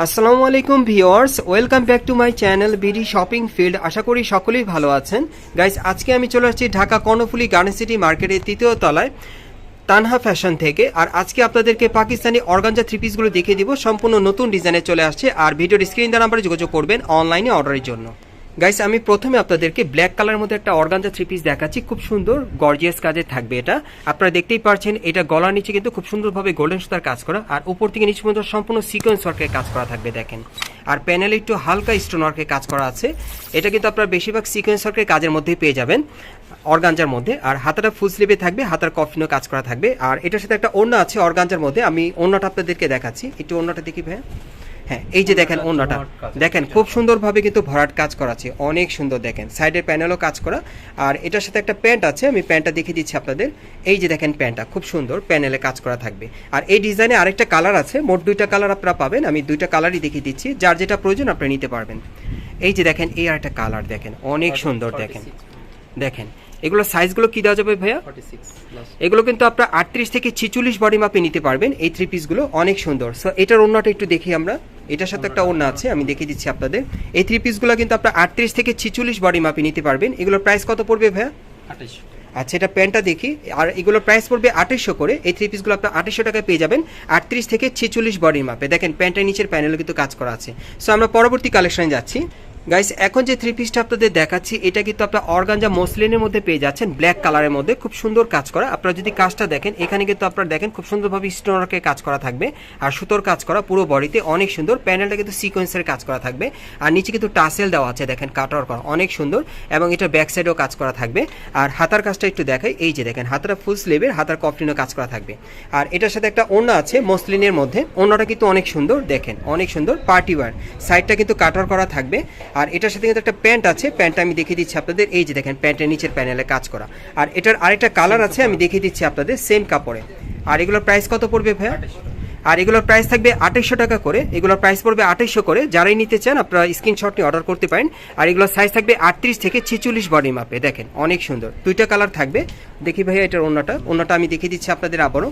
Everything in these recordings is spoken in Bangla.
আসসালামু আলাইকুম viewers welcome back to my channel BD shopping field. আশা করি সকলেই ভালো আছেন। গাইস, আজকে আমি চলে আসছি ঢাকা কর্ণফুলি গার্ডেন সিটি মার্কেটের তৃতীয় তলায়, তানহা ফ্যাশন থেকে। আর আজকে আপনাদেরকে পাকিস্তানি অর্গানজা থ্রি পিসগুলো দেখিয়ে দিব। সম্পূর্ণ নতুন ডিজাইনে চলে আসছে। আর ভিডিওর স্ক্রিন দ্বারা নাম্বারে যোগাযোগ করবেন অনলাইনে অর্ডারের জন্য। গাইস আমি প্রথমে আপনাদেরকে ব্ল্যাক কালার মধ্যে একটা অর্গানজা থ্রি পিস দেখাচ্ছি। খুব সুন্দর গর্জিয়াস কাজে থাকবে এটা। আপনারা দেখতেই পারছেন, এটা গলার নিচে কিন্তু খুব সুন্দরভাবে গোল্ডেন সুতার কাজ করা। আর উপর থেকে নিচে পর্যন্ত সম্পূর্ণ সিকোয়েন্স ওয়ার্কের কাজ করা থাকবে, দেখেন। আর প্যানেলে একটু হালকা স্টোন ওয়ার্কের কাজ করা আছে। এটা কিন্তু আপনারা বেশিরভাগ সিকোয়েন্স ওয়ার্কের কাজের মধ্যেই পেয়ে যাবেন অর্গানজার মধ্যে। আর হাতাটা ফুল স্লিভে থাকবে, হাতার কফিনও কাজ করা থাকবে। আর এটার সাথে একটা ওড়না আছে অর্গানজার মধ্যে। আমি ওড়নাটা আপনাদেরকে দেখাচ্ছি। একটু ওড়নাটা দেখি ভাই হ্যাঁ এই যে দেখেন ওড়নাটা। দেখেন খুব সুন্দরভাবে কিন্তু ভরাট কাজ করা আছে অনেক সুন্দর দেখেন। সাইডের প্যানেলও কাজ করা। আর এটার সাথে একটা প্যান্ট আছে আমি প্যান্টটা দেখিয়ে দিচ্ছি আপনাদের। এই যে দেখেন প্যান্টটা খুব সুন্দর প্যানেলে কাজ করা থাকবে। আর এই ডিজাইনে আরেকটা কালার আছে মোট দুইটা কালার আপনারা পাবেন। আমি দুইটা কালারই দেখিয়ে দিচ্ছি যার যেটা প্রয়োজন আপনারা নিতে পারবেন। এই যে দেখেন এই আরেকটা কালার দেখেন অনেক সুন্দর দেখেন। দেখেন এগুলো সাইজগুলো কি দেওয়া যাবে ভাইয়া? এগুলো কিন্তু আপনার আটত্রিশ থেকে ছিচল্লিশ বডি মাপে নিতে পারবেন এই থ্রি পিসগুলো অনেক সুন্দর। সো এটার অন্যটা একটু দেখি আমরা। এটার সাথে একটা ওড়না আছে আমি দেখিয়ে দিচ্ছি আপনাদের। এই থ্রি পিসগুলো কিন্তু আপনার আটত্রিশ থেকে ছিচল্লিশ বডি মাপি নিতে পারবেন। এগুলোর প্রাইস কত পড়বে ভাইয়া? আচ্ছা এটা প্যান্টটা দেখি। আর এগুলোর প্রাইস পড়বে আঠাশশো করে। এই থ্রি পিসগুলো আপনার আঠাশশো টাকায় পেয়ে যাবেন আটত্রিশ থেকে ছেচল্লিশ বডির মাপে দেখেন প্যান্টের নিচের প্যানেলও কিন্তু কাজ করা আছে। সো আমরা পরবর্তী কালেকশনে যাচ্ছি। গাইস এখন যে থ্রি পিসটা আপনাদের দেখাচ্ছি, এটা কিন্তু আপনার অর্গানজা মসলিনের মধ্যে পেয়ে যাচ্ছেন ব্ল্যাক কালারের মধ্যে। খুব সুন্দর কাজ করা। আপনারা যদি কাজটা দেখেন, এখানে কিন্তু আপনারা দেখেন, খুব সুন্দরভাবে স্টোনকে কাজ করা থাকবে। আর সুতোর কাজ করা পুরো বডিতে অনেক সুন্দর। প্যানেলটা কিন্তু সিকোয়েন্সের কাজ করা থাকবে। আর নিচে কিন্তু টাসেল দেওয়া আছে, দেখেন কাটার করা। অনেক সুন্দর। এবং এটা ব্যাক সাইডেও কাজ করা থাকবে। আর হাতার কাজটা একটু দেখাই। এই যে দেখেন, হাতাটা ফুল স্লিভের হাতার কফলিনও কাজ করা থাকবে। আর এটার সাথে একটা ওড়না আছে মসলিনের মধ্যে। ওড়নাটা কিন্তু অনেক সুন্দর, দেখেন, অনেক সুন্দর। পার্টি ওয়ার সাইডটা কিন্তু কাটার করা থাকবে। আর এটার সাথে কিন্তু একটা প্যান্ট আছে, প্যান্টটা আমি দেখিয়ে দিচ্ছি আপনাদের। এই যে দেখেন, প্যান্টের নিচের প্যানেলে কাজ করা। আর এটার আরেকটা কালার আছে, আমি দেখিয়ে দিচ্ছি আপনাদের সেম কাপড়ে। আর এগুলোর প্রাইস কত পড়বে ভাইয়া? আর এগুলোর প্রাইস থাকবে আঠাইশশো টাকা করে। এগুলোর প্রাইস পড়বে আঠাইশশো করে। যারাই নিতে চান, আপনারা স্ক্রিনশট নিয়ে অর্ডার করতে পারেন। আর এগুলোর সাইজ থাকবে আটত্রিশ থেকে ছেচল্লিশ বডি মাপে দেখেন, অনেক সুন্দর। দুইটা কালার থাকবে। দেখি ভাইয়া এটার অন্যটা অন্যটা আমি দেখিয়ে দিচ্ছি আপনাদের আবারও।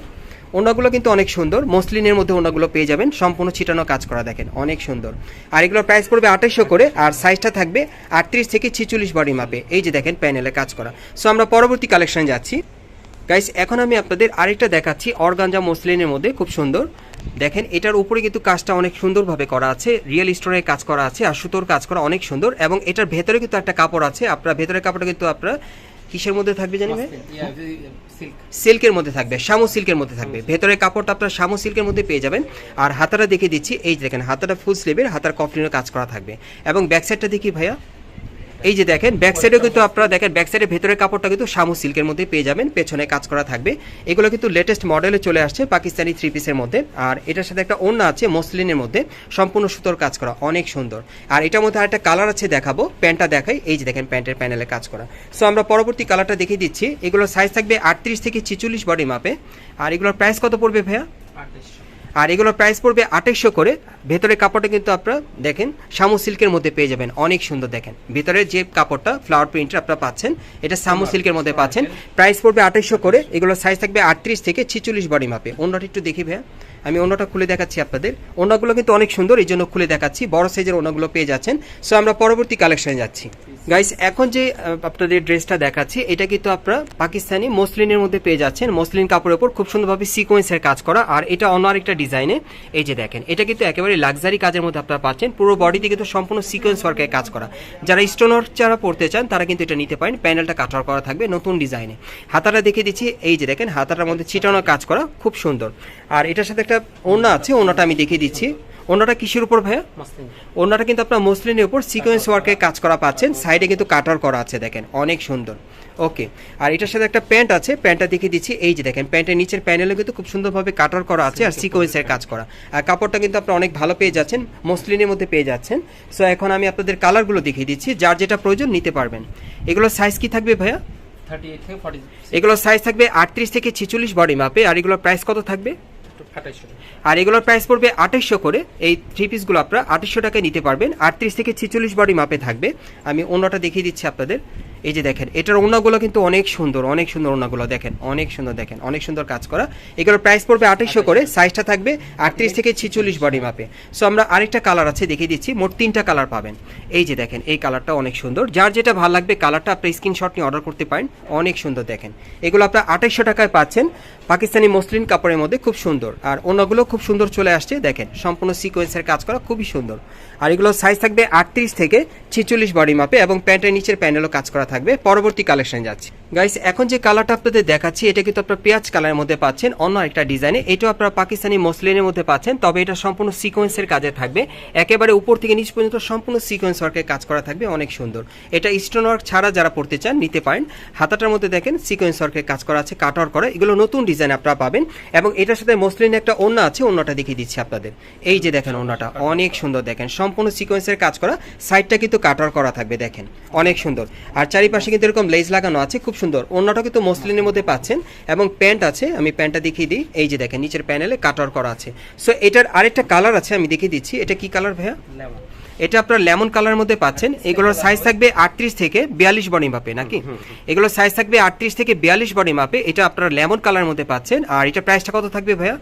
ওনাগুলো কিন্তু অনেক সুন্দর। মসলিনের মধ্যে ওনাগুলো পেয়ে যাবেন। সম্পূর্ণ ছিটানো কাজ করা দেখেন, অনেক সুন্দর। আর এগুলোর প্রাইস পড়বে আঠাইশশো করে, আর সাইজটা থাকবে আটত্রিশ থেকে ছিচল্লিশ বডি মাপে এই যে দেখেন প্যানেলে কাজ করা। সো আমরা পরবর্তী কালেকশন যাচ্ছি। গাইস এখন আমি আপনাদের আরেকটা দেখাচ্ছি অর্গানজা মসলিনের মধ্যে, খুব সুন্দর। দেখেন, এটার উপরে কিন্তু কাজটা অনেক সুন্দরভাবে করা আছে। রিয়েল স্টোনের কাজ করা আছে, আর সুতোর কাজ করা অনেক সুন্দর। এবং এটার ভেতরে কিন্তু একটা কাপড় আছে। আপনার ভেতরের কাপড়টা কিন্তু আপনার কিসের মধ্যে থাকবে জানি ভাই? সিল্কের মধ্যে থাকবে শামু সিল্কের মধ্যে থাকবে। ভেতরে কাপড়টা আপনার শামু সিল্কের মধ্যে পেয়ে যাবেন। আর হাতাটা দেখে দিচ্ছি এই দেখেন হাতাটা ফুল স্লিভের হাতার কফলিনের কাজ করা থাকবে। এবং ব্যাক সাইডটা দেখি ভাইয়া। এই যে দেখেন ব্যাক সাইডেও কিন্তু আপনারা দেখেন ব্যাক সাইডের ভেতরের কাপড়টা কিন্তু শামু সিল্কের মধ্যে পেয়ে যাবেন, পেছনে কাজ করা থাকবে। এগুলো কিন্তু লেটেস্ট মডেলে চলে আসছে, পাকিস্তানি থ্রি পিসের মধ্যে। আর এটার সাথে একটা ওড়না আছে, মসলিনের মধ্যে, সম্পূর্ণ সুতোর কাজ করা, অনেক সুন্দর। আর এটার মধ্যে আরেকটা কালার আছে দেখাবো, প্যান্টটা দেখাই, এই যে দেখেন, প্যান্টের প্যানেলে কাজ করা। সো আমরা পরবর্তী কালারটা দেখিয়ে দিচ্ছি, এগুলোর সাইজ থাকবে আটত্রিশ থেকে ছিচল্লিশ বডি মাপে আর এগুলোর প্রাইস কত পড়বে ভাইয়া? আর এগুলোর প্রাইস পড়বে আঠাইশশো করে। ভেতরের কাপড়টা কিন্তু আপনারা দেখেন সামু সিল্কের মধ্যে পেয়ে যাবেন। অনেক সুন্দর দেখেন। ভেতরের যে কাপড়টা ফ্লাওয়ার প্রিন্টের আপনারা পাচ্ছেন এটা সামু সিল্কের মধ্যে পাচ্ছেন। প্রাইস পড়বে আঠাইশশো করে এগুলোর সাইজ থাকবে আটত্রিশ থেকে ছিচল্লিশ বডি মাপে অন্যটা একটু দেখি ভাইয়া। আমি অন্যটা খুলে দেখাচ্ছি আপনাদের। অন্যগুলো কিন্তু অনেক সুন্দর, এই জন্য খুলে দেখাচ্ছি। বড় সাইজের অন্যগুলো পেয়ে যাচ্ছেন। সো আমরা পরবর্তী কালেকশনে যাচ্ছি। গাইস এখন যে আপনাদের ড্রেসটা দেখাচ্ছি, এটা কিন্তু আপনারা পাকিস্তানি মসলিনের মধ্যে পেয়ে যাচ্ছেন। মসলিন কাপড়ের উপর খুব সুন্দরভাবে সিকোয়েন্সের কাজ করা। আর এটা অন্য আরেকটা ডিজাইনে এই যে দেখেন, এটা কিন্তু একেবারে লাক্সারি কাজের মধ্যে আপনারা পাচ্ছেন। পুরো বডিতে কিন্তু সম্পূর্ণ সিকোয়েন্স ওয়ার্কের কাজ করা। যারা স্টোনার যারা পড়তে চান, তারা কিন্তু এটা নিতে পারেন। প্যানেলটা কাটার করা থাকবে নতুন ডিজাইনে হাতাটা দেখে দিচ্ছি। এই যে দেখেন, হাতাটার মধ্যে ছিটানো কাজ করা। খুব সুন্দর। আর এটার সাথে একটা ওড়না আছে ওড়নাটা আমি দেখিয়ে দিচ্ছি। ওড়নাটা কিসের উপর ভাইয়া? ওড়নাটা কিন্তু আপনার মসলিনের উপর সিকোয়েন্স ওয়ার্কে কাজ করা পাচ্ছেন। সাইডে কিন্তু কাটার করা আছে দেখেন। অনেক সুন্দর। ওকে আর এটার সাথে একটা প্যান্ট আছে। প্যান্টটা দেখিয়ে দিচ্ছি। এই যে দেখেন প্যান্টের নিচের প্যানেলে কিন্তু খুব সুন্দরভাবে কাটার করা আছে আর সিকোয়েন্সের কাজ করা। আর কাপড়টা কিন্তু আপনারা অনেক ভালো পেয়ে যাচ্ছেন মসলিনের মধ্যে পেয়ে যাচ্ছেন। সো এখন আমি আপনাদের কালারগুলো দেখিয়ে দিচ্ছি। যার যেটা প্রয়োজন নিতে পারবেন। এগুলোর সাইজ কি থাকবে ভাইয়া? এগুলোর সাইজ থাকবে আটত্রিশ থেকে ছিচল্লিশ বডি মাপে আর এগুলোর প্রাইস কত থাকবে? আর এগুলোর প্রাইস পড়বে আঠাশশো করে। এই থ্রি পিসগুলো আপনারা আঠাশশো টাকায় নিতে পারবেন। আটত্রিশ থেকে ছেচল্লিশ বডি মাপে থাকবে। আমি অন্যটা দেখিয়ে দিচ্ছি আপনাদের। এই যে দেখেন এটার ওনাগুলো কিন্তু অনেক সুন্দর অনেক সুন্দর ওনাগুলো দেখেন অনেক সুন্দর দেখেন অনেক সুন্দর কাজ করা। এগুলোর প্রাইস পড়বে আঠাইশশো করে সাইজটা থাকবে আটত্রিশ থেকে ছিচল্লিশ বডি মাপে সো আমরা আরেকটা কালার আছে দেখিয়ে দিচ্ছি মোট তিনটা কালার পাবেন। এই যে দেখেন এই কালারটা অনেক সুন্দর। যার যেটা ভালো লাগবে কালারটা আপনি স্ক্রিনশট নিয়ে অর্ডার করতে পারেন অনেক সুন্দর দেখেন। এগুলো আপনার আঠাইশশো টাকায় পাচ্ছেন পাকিস্তানি মসলিন কাপড়ের মধ্যে খুব সুন্দর। আর অন্যগুলো খুব সুন্দর চলে আসছে দেখেন সম্পূর্ণ সিকোয়েন্সের কাজ করা খুবই সুন্দর। আর এগুলো সাইজ থাকবে আটত্রিশ থেকে ছিচল্লিশ বডি মাপে এবং প্যান্টের নিচের প্যানেলও কাজ করা থাকবে। পরবর্তী কালেকশন যাচ্ছে। গাইস এখন যে কালারটা আপনাদের দেখাচ্ছি, এটা কিন্তু আপনার পেঁয়াজ কালারের মধ্যে পাচ্ছেন, অন্য একটা ডিজাইনে এটাও আপনারা পাকিস্তানি মসলিনের মধ্যে পাচ্ছেন, তবে এটা সম্পূর্ণ সিকোয়েন্সের কাজে থাকবে। একেবারে উপর থেকে নিচ পর্যন্ত সম্পূর্ণ সিকোয়েন্স ওয়ার্কের কাজ করা থাকবে, অনেক সুন্দর। এটা স্টোন ওয়ার্ক ছাড়া যারা পড়তে চান, নিতে পারেন। হাতাটার মধ্যে দেখেন সিকোয়েন্স ওয়ার্কের কাজ করা আছে কাট করা। এগুলো নতুন ডিজাইন আপনারা পাবেন এবং এটার সাথে মসলিন একটা ওন্না আছে অন্যটা দেখিয়ে দিচ্ছি আপনাদের। এই যে দেখেন ওন্নাটা অনেক সুন্দর দেখেন। সম্পূর্ণ সিকোয়েন্সের কাজ করা সাইডটা কিন্তু কাটার করা থাকবে, দেখেন। অনেক সুন্দর। আর চারিপাশে কিন্তু এরকম লেজ লাগানো আছে, খুব সুন্দর। অন্যটা কিন্তু মসলিনের মধ্যে পাচ্ছেন এবং প্যান্ট আছে, আমি প্যান্টটা দেখিয়ে দিই। এই যে দেখেন, নিচের প্যানেলে কাটার করা আছে। সো এটার আরেকটা কালার আছে, আমি দেখিয়ে দিচ্ছি। এটা কি কালার ভাইয়া? এটা আপনার লেমন কালার মধ্যে পাচ্ছেন। এগুলোর সাইজ থাকবে আটত্রিশ থেকে বিয়াল্লিশ বডি মাপে নাকি? এগুলোর সাইজ থাকবে আটত্রিশ থেকে বিয়াল্লিশ বডি মাপে এটা আপনার লেমন কালার মধ্যে পাচ্ছেন। আর এটা প্রাইসটা কত থাকবে ভাইয়া?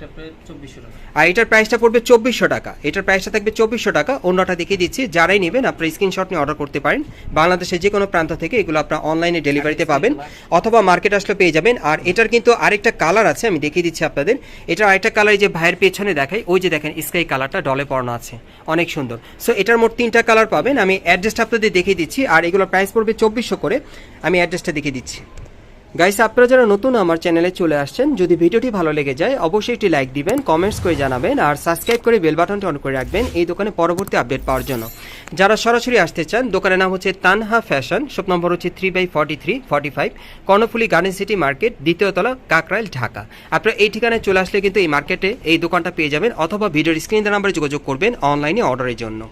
আর এটার প্রাইসটা পড়বে চব্বিশশো টাকা। এটার প্রাইসটা থাকবে চব্বিশশো টাকা। অন্যটা দেখিয়ে দিচ্ছি। যারাই নেবেন আপনার স্ক্রিনশট নিয়ে অর্ডার করতে পারেন। বাংলাদেশের যে কোনো প্রান্ত থেকে এগুলো আপনার অনলাইনে ডেলিভারিতে পাবেন। অথবা মার্কেট আসলে পেয়ে যাবেন। আর এটার কিন্তু আরেকটা কালার আছে আমি দেখিয়ে দিচ্ছি আপনাদের। এটার আরেকটা কালার যে ভাইয়ের পেছনে দেখাই ওই যে দেখেন স্কাই কালারটা ডলে পড়ানো আছে। অনেক সুন্দর। সো এটার মোট তিনটা কালার পাবেন। আমি অ্যাড্রেসটা আপনাদের দেখিয়ে দিচ্ছি, আর এগুলোর প্রাইস পড়বে চব্বিশশো করে। আমি অ্যাড্রেসটা দেখিয়ে দিচ্ছি। গাইস আপনারা যারা নতুন আমার চ্যানেলে চলে আসছেন, যদি ভিডিওটি ভালো লেগে যায়, অবশ্যই একটি লাইক দিবেন কমেন্টস করে জানাবেন, আর সাবস্ক্রাইব করে বেল বাটনটা অন করে রাখবেন এই দোকানে পরবর্তী আপডেট পাওয়ার জন্য। যারা সরাসরি আসতে চান, দোকানের নাম হচ্ছে তানহা ফ্যাশন শপ নম্বর হচ্ছে three by forty three forty five Karnaphuli garden city market দ্বিতীয়তলা Kakrail, Dhaka. আপনারা এই ঠিকানায় চলে আসলে কিন্তু এই মার্কেটে এই দোকানটা পেয়ে যাবেন, অথবা ভিডিওর স্ক্রিন নাম্বারে যোগাযোগ করবেন অনলাইনে অর্ডারের জন্য।